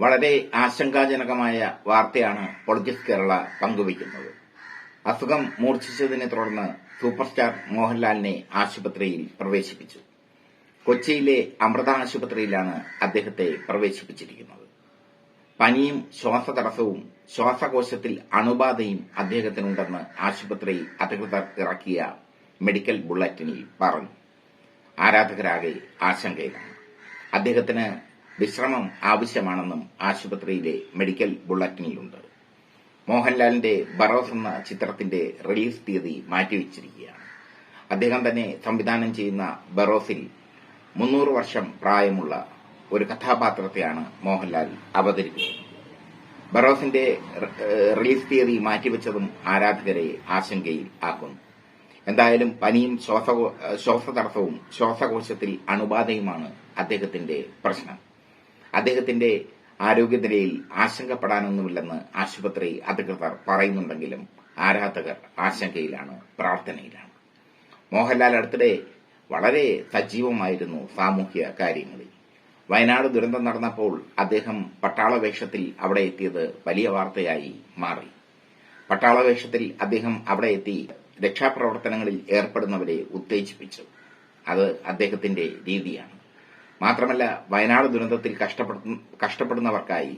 വളരെ ആശങ്കാജനകമായ വാർത്തയാണ് പൊളിറ്റിക്സ് കേരള പങ്കുവയ്ക്കുന്നത്. അസുഖം മൂർച്ഛിച്ചതിനെ തുടർന്ന് സൂപ്പർ സ്റ്റാർ മോഹൻലാലിനെ ആശുപത്രിയിൽ പ്രവേശിപ്പിച്ചു. കൊച്ചിയിലെ അമൃത ആശുപത്രിയിലാണ് അദ്ദേഹത്തെ പ്രവേശിപ്പിച്ചിരിക്കുന്നത്. പനിയും ശ്വാസതടസ്സവും ശ്വാസകോശത്തിൽ അണുബാധയും അദ്ദേഹത്തിനുണ്ടെന്ന് ആശുപത്രി അധികൃതർ ഇറക്കിയ മെഡിക്കൽ ബുള്ളറ്റിനിൽ പറഞ്ഞു. ആരാധകരാകെ ആശങ്കയിലാണ്. അദ്ദേഹത്തിന് വിശ്രമം ആവശ്യമാണെന്നും ആശുപത്രിയിലെ മെഡിക്കൽ ബുള്ളറ്റിനിലുണ്ട്. മോഹൻലാലിന്റെ ബറോസ് എന്ന ചിത്രത്തിന്റെ റിലീസ് തീയതി മാറ്റിവെച്ചിരിക്കുകയാണ്. അദ്ദേഹം തന്നെ സംവിധാനം ചെയ്യുന്ന ബറോസിൽ മുന്നൂറ് വർഷം പ്രായമുള്ള ഒരു കഥാപാത്രത്തെയാണ് മോഹൻലാൽ അവതരിപ്പിക്കുന്നത് ബറോസിന്റെ റിലീസ് തീയതി മാറ്റിവെച്ചതും ആരാധകരെ ആശങ്കയിൽ ആക്കുന്നു. എന്തായാലും പനിയും ശ്വാസ ശ്വാസതടസ്സവും ശ്വാസകോശത്തിൽ അണുബാധയുമാണ് അദ്ദേഹത്തിന്റെ പ്രശ്നം. അദ്ദേഹത്തിന്റെ ആരോഗ്യനിലയിൽ ആശങ്കപ്പെടാനൊന്നുമില്ലെന്ന് ആശുപത്രി അധികൃതർ പറയുന്നുണ്ടെങ്കിലും ആരാധകർ ആശങ്കയിലാണ് പ്രാർത്ഥനയിലാണ്. മോഹൻലാൽ അടുത്തിടെ വളരെ സജീവമായിരുന്നു സാമൂഹ്യ കാര്യങ്ങളിൽ. വയനാട് ദുരന്തം നടന്നപ്പോൾ അദ്ദേഹം പട്ടാളവേഷത്തിൽ അവിടെ എത്തിയത് വലിയ വാർത്തയായി മാറി. പട്ടാളവേഷത്തിൽ അദ്ദേഹം അവിടെ എത്തി രക്ഷാപ്രവർത്തനങ്ങളിൽ ഏർപ്പെടുന്നവരെ ഉത്തേജിപ്പിച്ചു. അത് അദ്ദേഹത്തിന്റെ രീതിയാണ്. മാത്രമല്ല വയനാട് ദുരന്തത്തിൽ കഷ്ടപ്പെടുന്നവർക്കായി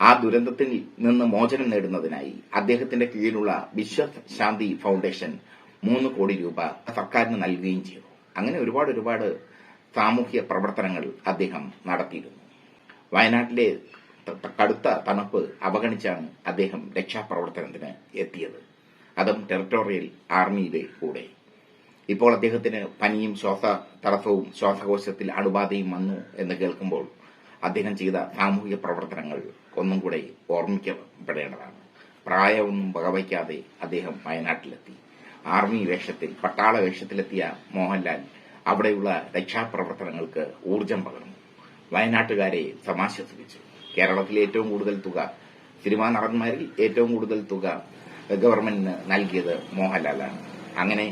ആ ദുരന്തത്തിൽ നിന്ന് മോചനം നേടുന്നതിനായി അദ്ദേഹത്തിന്റെ കീഴിലുള്ള വിശ്വ ശാന്തി ഫൗണ്ടേഷൻ മൂന്ന് കോടി രൂപ സർക്കാരിന് നൽകുകയും ചെയ്തു. അങ്ങനെ ഒരുപാട് ഒരുപാട് സാമൂഹ്യ പ്രവർത്തനങ്ങൾ അദ്ദേഹം നടത്തിയിരുന്നു. വയനാട്ടിലെ കടുത്ത തണുപ്പ് അവഗണിച്ചാണ് അദ്ദേഹം രക്ഷാപ്രവർത്തനത്തിന് എത്തിയത്. അതും ടെറിട്ടോറിയൽ ആർമിയുടെ കൂടെ. ഇപ്പോൾ അദ്ദേഹത്തിന് പനിയും ശ്വാസ തടസ്സവും ശ്വാസകോശത്തിൽ അണുബാധയും വന്നു എന്ന് കേൾക്കുമ്പോൾ അദ്ദേഹം ചെയ്ത സാമൂഹിക പ്രവർത്തനങ്ങൾ ഒന്നും കൂടെ ഓർമ്മിക്കപ്പെടേണ്ടതാണ്. പ്രായമൊന്നും വകവയ്ക്കാതെ അദ്ദേഹം വയനാട്ടിലെത്തി. ആർമി വേഷത്തിൽ പട്ടാള വേഷത്തിലെത്തിയ മോഹൻലാൽ അവിടെയുള്ള രക്ഷാപ്രവർത്തനങ്ങൾക്ക് ഊർജം പകർന്നു. വയനാട്ടുകാരെ സമാശ്വസിപ്പിച്ചു. കേരളത്തിലെ ഏറ്റവും കൂടുതൽ തുക സിനിമാ നടന്മാരിൽ ഏറ്റവും കൂടുതൽ തുക ഗവൺമെന്റിന് നൽകിയത് മോഹൻലാലാണ്. അങ്ങനെ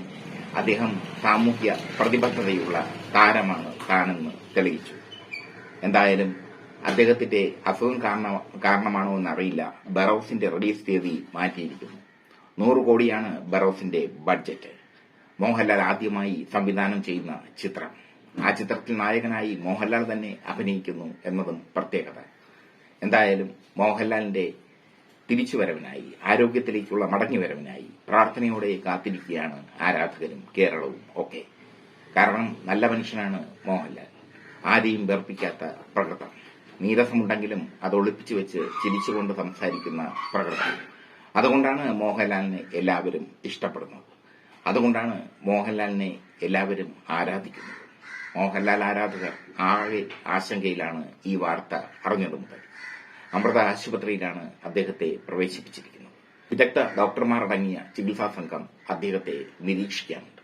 അദ്ദേഹം സാമൂഹ്യ പ്രതിബദ്ധതയുള്ള താരമാണ് താനെന്ന് തെളിയിച്ചു. എന്തായാലും അദ്ദേഹത്തിന്റെ അസുഖം കാരണ കാരണമാണോ എന്നറിയില്ല. ബറോസിന്റെ റിലീസ് തീയതി മാറ്റിയിരിക്കുന്നു. നൂറ് കോടിയാണ് ബറോസിന്റെ ബഡ്ജറ്റ്. മോഹൻലാൽ ആദ്യമായി സംവിധാനം ചെയ്യുന്ന ചിത്രം. ആ ചിത്രത്തിൽ നായകനായി മോഹൻലാൽ തന്നെ അഭിനയിക്കുന്നു എന്നതും പ്രത്യേകത. എന്തായാലും മോഹൻലാലിന്റെ തിരിച്ചുവരവിനായി ആരോഗ്യത്തിലേക്കുള്ള മടങ്ങിവരവിനായി പ്രാർത്ഥനയോടെ കാത്തിരിക്കുകയാണ് ആരാധകരും കേരളവും ഒക്കെ. കാരണം നല്ല മനുഷ്യനാണ് മോഹൻലാൽ. ആരെയും വെറുപ്പിക്കാത്ത പ്രകൃതം. നീരസമുണ്ടെങ്കിലും അത് ഒളിപ്പിച്ചു വെച്ച് ചിരിച്ചുകൊണ്ട് സംസാരിക്കുന്ന പ്രകൃതം. അതുകൊണ്ടാണ് മോഹൻലാലിനെ എല്ലാവരും ഇഷ്ടപ്പെടുന്നത്. അതുകൊണ്ടാണ് മോഹൻലാലിനെ എല്ലാവരും ആരാധിക്കുന്നത്. മോഹൻലാൽ ആരാധകർ ആകെ ആശങ്കയിലാണ് ഈ വാർത്ത അറിഞ്ഞത് മുതൽ അമൃത ആശുപത്രിയിലാണ് അദ്ദേഹത്തെ പ്രവേശിപ്പിച്ചിരിക്കുന്നത്. വിദഗ്ധ ഡോക്ടർമാരടങ്ങിയ ചികിത്സാ സംഘം അദ്ദേഹത്തെ നിരീക്ഷിക്കാനുണ്ട്.